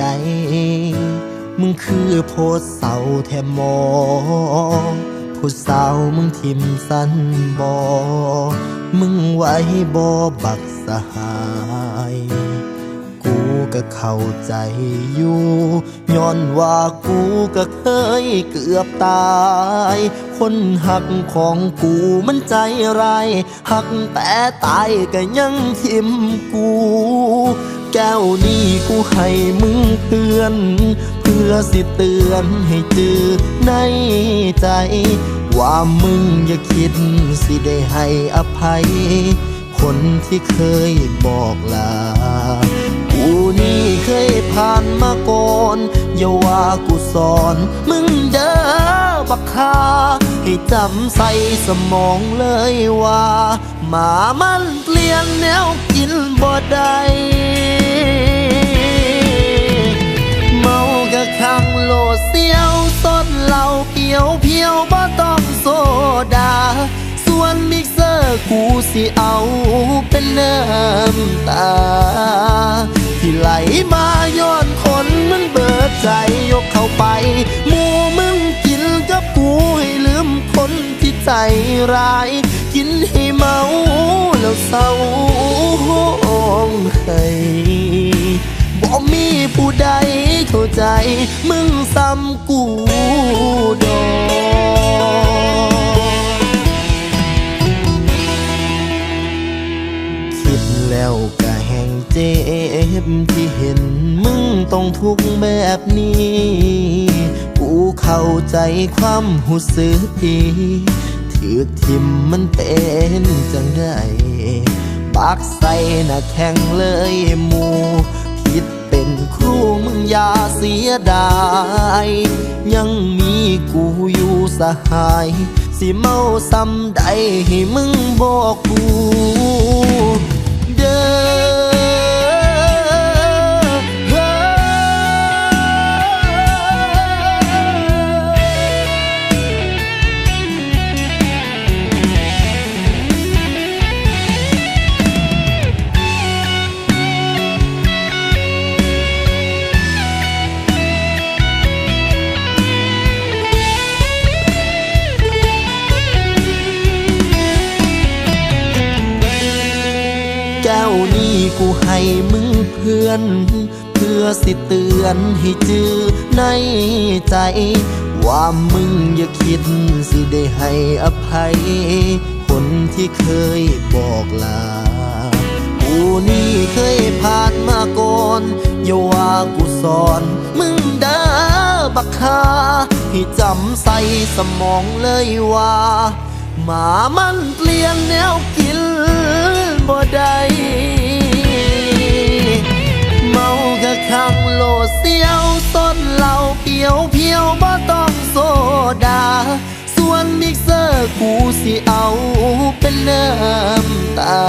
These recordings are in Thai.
ใด มึงคือโพสเสาแทมมอผู้สาวมึงทิมสั้นบอ มึงไว้บอบักสหาย กูก็เข้าใจอยู่ย้อนว่ากูก็เคยเกือบตาย คนหักของกูมันใจไรหักแต่ตายก็ยังทิมกู แก้วนี้กูให้มึงเพื่อน เพื่อสิเตือนให้จืดในใจ ว่ามึงอย่าคิดสิได้ให้อภัย คนที่เคยบอกลา กูนี่เคยผ่านมาก่อน อย่าว่ากูสอน มึงเด้อบักคา ให้จำใส่สมองเลยว่า หมามันเปลี่ยนแนวกินบ่ได้เมากะขังโลเสียวสดเหล้าเพียวเพียวบ่ต้องโซดา ส่วนมิกเซอร์กูสิเอาเป็นน้ำตา ที่ไหลมาย้อนคนมันเบิดใจยกเข้าไปหมูมึง ใจร้าย กินให้เมาแล้วเศร้าห้องให้บ่มีผู้ใดเข้าใจ มึงซ้ำกูดอกคิดแล้วก็แห่งเจ็บที่เห็นมึงต้องทุกข์แบบนี้ กูเข้าใจความหูสึกดี ถือทิมมันเป็นจังได้ปากใส่หน้าแข็งเลยหมูผิดเป็นครูมึงอย่าเสียดาย ยังมีกูอยู่สหาย สิเมาซ้ำใดให้มึงบอกกู เด้อ นี้กูให้มึงเพื่อน เพื่อสิเตือนให้จือในใจ ว่ามึงอย่าคิดสิได้ให้อภัย คนที่เคยบอกลา กูนี่เคยผ่านมาก่อน อย่าว่ากูสอนมึงเด้อบักคาให้จำใส่สมองเลยว่า หมามันเปลี่ยนแนวกินบ่ได้เมากะขังโลเสียวต้นเหล้าเพียวเพียวบ่ต้องโซดา ส่วนมิกเซอร์กูสิเอาเป็นน้ำตา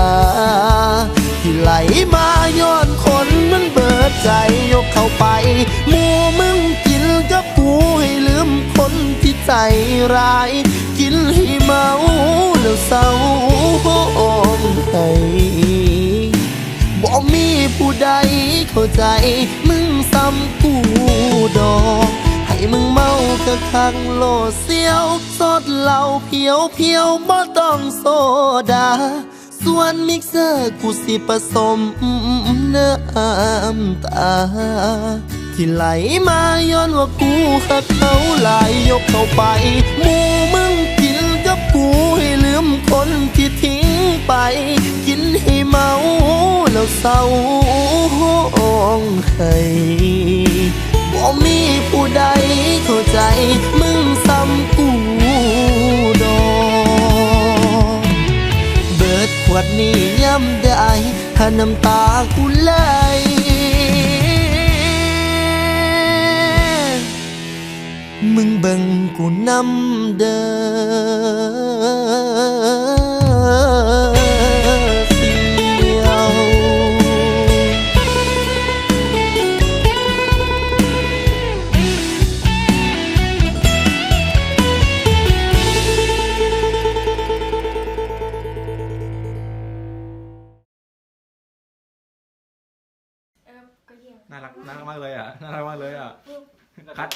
ที่ไหลมาย้อนคนมันเบิดใจยกเข้าไปหมูมึงกินกับกูให้ลืมคนที่ใจร้าย ให้เมาแล้วเศร้าห้องให้บ่มีผู้ใดเข้าใจมึงซ้ำกูดอกให้มึงเมากะคังโลเสียวสดเหล้าเพียวเพียวบ่ต้องโซดา ส่วนมิกเซอร์กูสิผสมน้ำตาที่ไหลมาย้อนว่ากูหักเขาหลายยกเข้าไปหมูมึง มคนที่ทิ้งไป กินให้เมาแล้วเศร้าห้องให้บ่มีผู้ใดเข้าใจ มึงซ้ำกูดอเบิดขวดนี้ย้ำได้ถ้าน้ำตากูไหลมึงเบิ่งกูนำเด้อ น่ารักน่ารักมากเลยอะน่ารักมากเลยอะคัด